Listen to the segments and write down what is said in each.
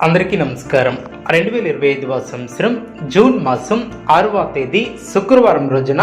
అందరికీ నమస్కారం. రెండు వేల ఇరవై ఐదవ సంవత్సరం జూన్ మాసం ఆరవ తేదీ శుక్రవారం రోజున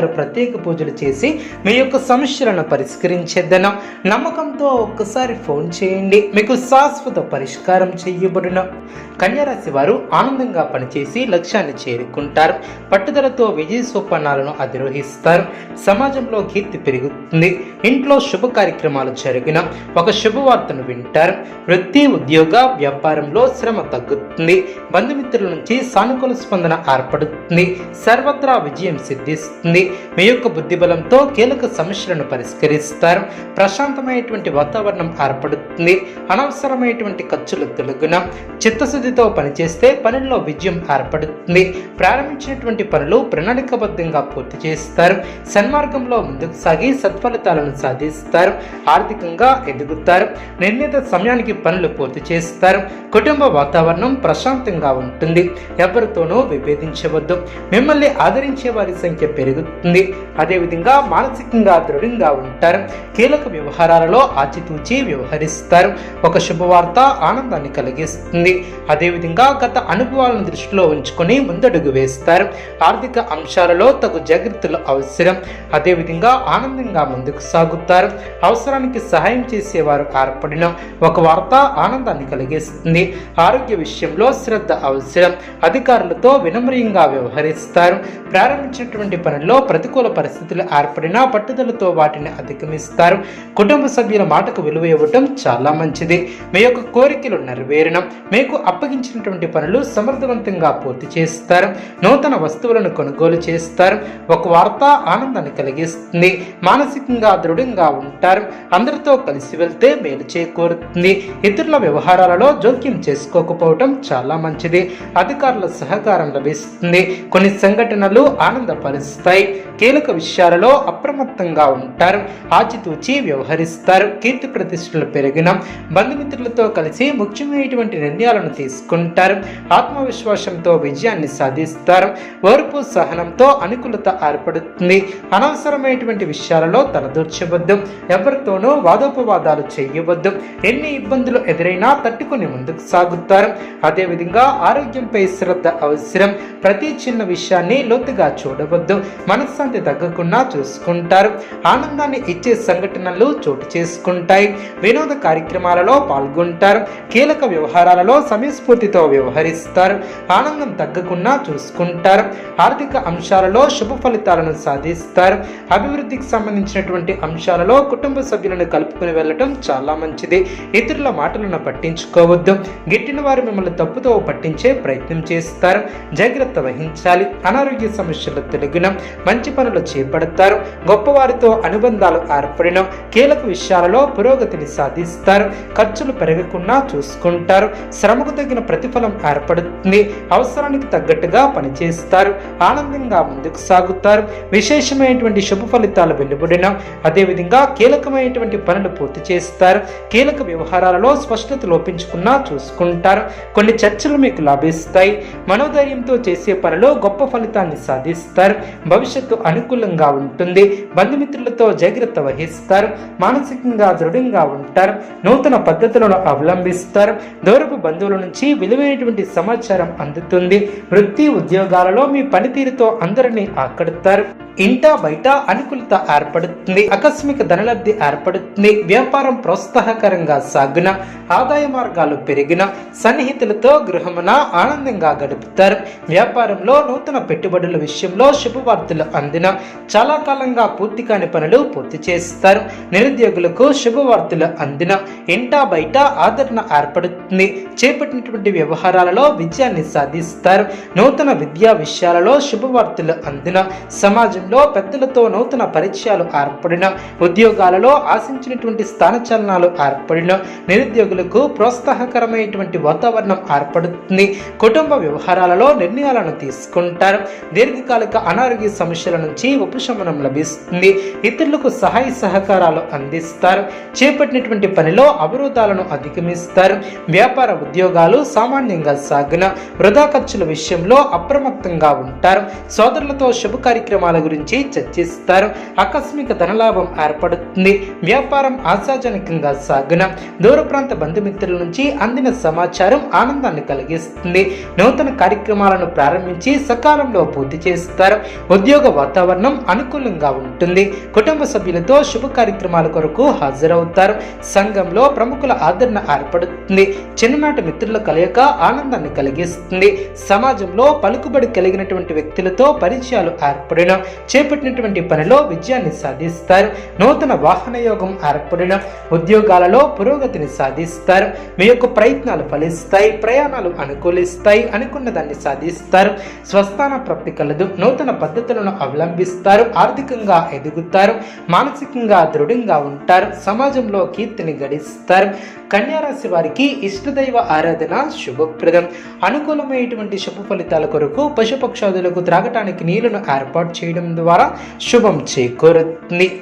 ప్రత్యేక పూజలు చేసి మీ యొక్క సమస్యలను పరిష్కరించేద్దను. నమ్మకంతో ఒక్కసారి ఫోన్ చేయండి. మీకు శాశ్వత పరిష్కారం చేయబడిన. కన్యారాశి వారు ఆనందంగా పనిచేసి లక్ష్యాన్ని చేరుకుంటారు. పట్టుదలతో విజయ సోపానాలను అధిరోహిస్తారు. సమాజంలో కీర్తి పెరుగుతుంది. ఇంట్లో శుభ కార్యక్రమాలు జరిగిన ఒక శుభవార్తను వింటారు. వృత్తి ఉద్యోగ వ్యాపారంలో శ్రమ తగ్గుతుంది. బంధుమిత్రుల నుంచి సానుకూల స్పందన ఏర్పడుతుంది. సర్వత్రా విజయం సిద్ధిస్తుంది. మీ యొక్క బుద్ధిబలంతో కీలక సమస్యలను పరిష్కరిస్తారు. ప్రశాంతమైనటువంటి వాతావరణం ఏర్పడుతుంది. అనవసరమైనటువంటి ఖర్చులు తొలగున చిత్తశుద్ధితో పనిచేస్తే పనుల్లో విజయం ఏర్పడుతుంది. ప్రారంభించినటువంటి పనులు ప్రణాళికబద్ధంగా పూర్తి చేస్తారు. సన్మార్గంలో ముందుకు సాగి సత్ఫలితాలను సాధిస్తారు ఆర్థికంగా ఎదుగుతారు నిర్ణీత సమయానికి పనులు పూర్తి చేస్తారు కుటుంబ వాతావరణం ప్రశాంతంగా ఉంటుంది. ఎవరితోనూ విభేదించవద్దు. మిమ్మల్ని ఆదరించే వారి సంఖ్య పెరుగుతుంది. అదేవిధంగా మానసికంగా దృఢంగా ఉంటారు. కీలక వ్యవహారాలలో ఆచితూచి వ్యవహరిస్తారు. ఒక శుభవార్త ఆనందాన్ని కలిగిస్తుంది. అదేవిధంగా గత అనుభవాలను దృష్టిలో ఉంచుకొని ముందడుగు వేస్తారు. ఆర్థిక అంశాలలో తగు జాగ్రత్తలు అవసరం. అదేవిధంగా ఆనందంగా ముందుకు కొనసాగుతారు. అవసరానికి సహాయం చేసేవారు ఏర్పడిన ఒక వార్త ఆనందాన్ని కలిగిస్తుంది. ఆరోగ్య విషయంలో శ్రద్ధ అవసరం. అధికారులతో వినమ్రియంగా వ్యవహరిస్తారు. ప్రారంభించినటువంటి పనుల్లో ప్రతికూల పరిస్థితులు ఏర్పడినా పట్టుదలతో వాటిని అధిగమిస్తారు. కుటుంబ సభ్యుల మాటకు విలువ ఇవ్వటం చాలా మంచిది. మీ యొక్క కోరికలు నెరవేరడం మీకు అప్పగించినటువంటి పనులు సమర్థవంతంగా పూర్తి చేస్తారు. నూతన వస్తువులను కొనుగోలు చేస్తారు. ఒక వార్త ఆనందాన్ని కలిగిస్తుంది. మానసికంగా దృఢంగా ఉంటారు. అందరితో కలిసి వెళ్తే మేలు చేకూరుతుంది. ఇతరుల వ్యవహారాలలో జోక్యం చేసుకోకపోవటం చాలా మంచిది. అధికారుల సహకారం లభిస్తుంది. కొన్ని సంఘటనలు ఆనందపరుస్తాయి. కీలక విషయాలలో అప్రమత్తంగా ఉంటారు. ఆచితూచి వ్యవహరిస్తారు. కీర్తి ప్రతిష్టలు పెరిగిన బంధుమిత్రులతో కలిసి ముఖ్యమైనటువంటి నిర్ణయాలను తీసుకుంటారు. ఆత్మవిశ్వాసంతో విజయాన్ని సాధిస్తారు. ఓర్పు సహనంతో అనుకూలత ఏర్పడుతుంది. అనవసరమైనటువంటి విషయాలలో తలదూర్చవద్దు ఎవరితోనూ వాదోపవాదాలు చేయవద్దు. ఎన్ని ఇబ్బందులు ఎదురైనా తట్టుకుని ముందుకు సాగుతారు. అదేవిధంగా ఆరోగ్యంపై శ్రద్ధ అవసరం. ప్రతి చిన్న విషయాన్ని లోతుగా చూడవద్దు. మనశ్శాంతి తగ్గకుండా చూసుకుంటారు. ఆనందాన్ని ఇచ్చే సంఘటనలు చోటు చేసుకుంటాయి. వినోద కార్యక్రమాలలో పాల్గొంటారు. కీలక వ్యవహారాలలో సమయస్ఫూర్తితో వ్యవహరిస్తారు. ఆనందం తగ్గకుండా చూసుకుంటారు. ఆర్థిక అంశాలలో శుభ ఫలితాలను సాధిస్తారు. అభివృద్ధికి సంబంధించినటువంటి అంశాలలో కుటుంబ సభ్యులను కలుపుకుని వెళ్ళటం చాలా మంచిది. ఇతరుల మాటలను పట్టించుకోవద్దు. గిట్టిన వారు మిమ్మల్ని తప్పుతో పట్టించే ప్రయత్నం చేస్తారు. జాగ్రత్త వహించాలి. అనారోగ్య సమస్యలు తొలగిన మంచి పనులు చేపడతారు. గొప్పవారితో అనుబంధాలు ఏర్పడిన కీలక విషయాలలో పురోగతిని సాధిస్తారు. ఖర్చులు పెరగకుండా చూసుకుంటారు. శ్రమకు తగిన ప్రతిఫలం ఏర్పడుతుంది. అవసరానికి తగ్గట్టుగా పనిచేస్తారు. ఆనందంగా ముందుకు సాగుతారు. విశేషమైనటువంటి శుభ ఫలితాలు వెలువడిన అదేవిధంగా కీలకమైనటువంటి పనులు పూర్తి చేస్తారు. కీలక వ్యవహారాలలో స్పష్టత లోపించుకున్నా చూసుకుంటారు. కొన్ని చర్చలు మీకు లభిస్తాయి. మనోధైర్యంతో చేసే పనిలో గొప్ప ఫలితాన్ని సాధిస్తారు. భవిష్యత్తు అనుకూలంగా ఉంటుంది. బంధుమిత్రులతో జాగ్రత్త వహిస్తారు. మానసికంగా దృఢంగా ఉంటారు. నూతన పద్ధతులను అవలంబిస్తారు. దూరపు బంధువుల నుంచి విలువైనటువంటి సమాచారం అందుతుంది. వృత్తి ఉద్యోగాలలో మీ పనితీరుతో అందరినీ ఆకడతారు. ఇంట బయట అనుకూలత ఏర్పడుతుంది. ఆకస్మిక ధనలబ్ధి ఏర్పడుతుంది. వ్యాపారం ప్రోత్సాహకరంగా సాగున ఆదాయ మార్గాలు పెరిగిన సన్నిహితులతో గృహమున ఆనందంగా గడుపుతారు. వ్యాపారంలో నూతన పెట్టుబడుల విషయంలో శుభవార్తలు అందిన చాలా కాలంగా పూర్తి కాని పనులు పూర్తి చేస్తారు. నిరుద్యోగులకు శుభవార్తలు అందిన ఇంటా బయట ఆదరణ ఏర్పడుతుంది. చేపట్టినటువంటి చేపట్టినటువంటి వ్యవహారాలలో విజయాన్ని సాధిస్తారు. నూతన విద్యా విషయాలలో శుభవార్తలు అందిన సమాజంలో పెద్దలతో నూతన పరిచయాలు ఏర్పడిన ఉద్యోగాలలో ఆశించినటువంటి స్థానచలనాలు ఏర్పడిన నిరుద్యోగులకు ప్రోత్సాహకరమైనటువంటి వాతావరణం ఏర్పడుతుంది. కుటుంబ వ్యవహారాలలో నిర్ణయాలను తీసుకుంటారు. దీర్ఘకాలిక అనారోగ్య సమస్యల నుంచి ఉపశమనం లభిస్తుంది. ఇతరులకు సహాయ సహకారాలు అందిస్తారు. చేపట్టినటువంటి పనిలో అవరోధాలను అధిగమిస్తారు. వ్యాపార ఉద్యోగాలు సామాన్యంగా సాగిన వృధా ఖర్చుల విషయంలో అప్రమత్తంగా ఉంటారు. సోదరులతో శుభ కార్యక్రమాల గురించి చర్చిస్తారు. ఆకస్మిక ధనలాభం ఏర్పడుతుంది. వ్యాపారం ఆశాజనకంగా సాగున దూర ప్రాంత బంధుమిత్రుల నుంచి అందిన సమాచారం ఆనందాన్ని కలిగిస్తుంది. నూతన కార్యక్రమాలను ప్రారంభించి సకాలంలో పూర్తి చేస్తారు. ఉద్యోగ వాతావరణం అనుకూలంగా ఉంటుంది. కుటుంబ సభ్యులతో శుభ కార్యక్రమాల కొరకు హాజరవుతారు. సంఘంలో ప్రముఖుల ఆదరణ ఏర్పడుతుంది. చిన్ననాటి మిత్రుల కలయిక ఆనందాన్ని కలిగిస్తుంది. సమాజంలో పలుకుబడి కలిగినటువంటి వ్యక్తులతో పరిచయాలు ఏర్పడిన. చేపట్టినటువంటి పనిలో విజయాన్ని సాధిస్తారు. నూతన వాహన యోగం ఏర్పడిన ఉద్యోగాలలో పురోగతిని సాధిస్తారు. మీ యొక్క ప్రయత్నాలు ఫలిస్తాయి ప్రయాణాలు అనుకూలిస్తాయి అనుకున్న దాన్ని సాధిస్తారు. స్వస్థాన ప్రాప్తి కలదు నూతన పద్ధతులను అవలంబిస్తారు ఆర్థికంగా ఎదుగుతారు మానసికంగా దృఢంగా ఉంటారు సమాజంలో కీర్తిని గడిస్తారు. కన్యారాశి వారికి ఇష్టదైవ ఆరాధన శుభప్రదం. అనుకూలమైనటువంటి శుభ ఫలితాల కొరకు పశుపక్షాదులకు త్రాగటానికి నీళ్ళను ఏర్పాటు చేయడం ద్వారా శుభం చేకూరుతుంది.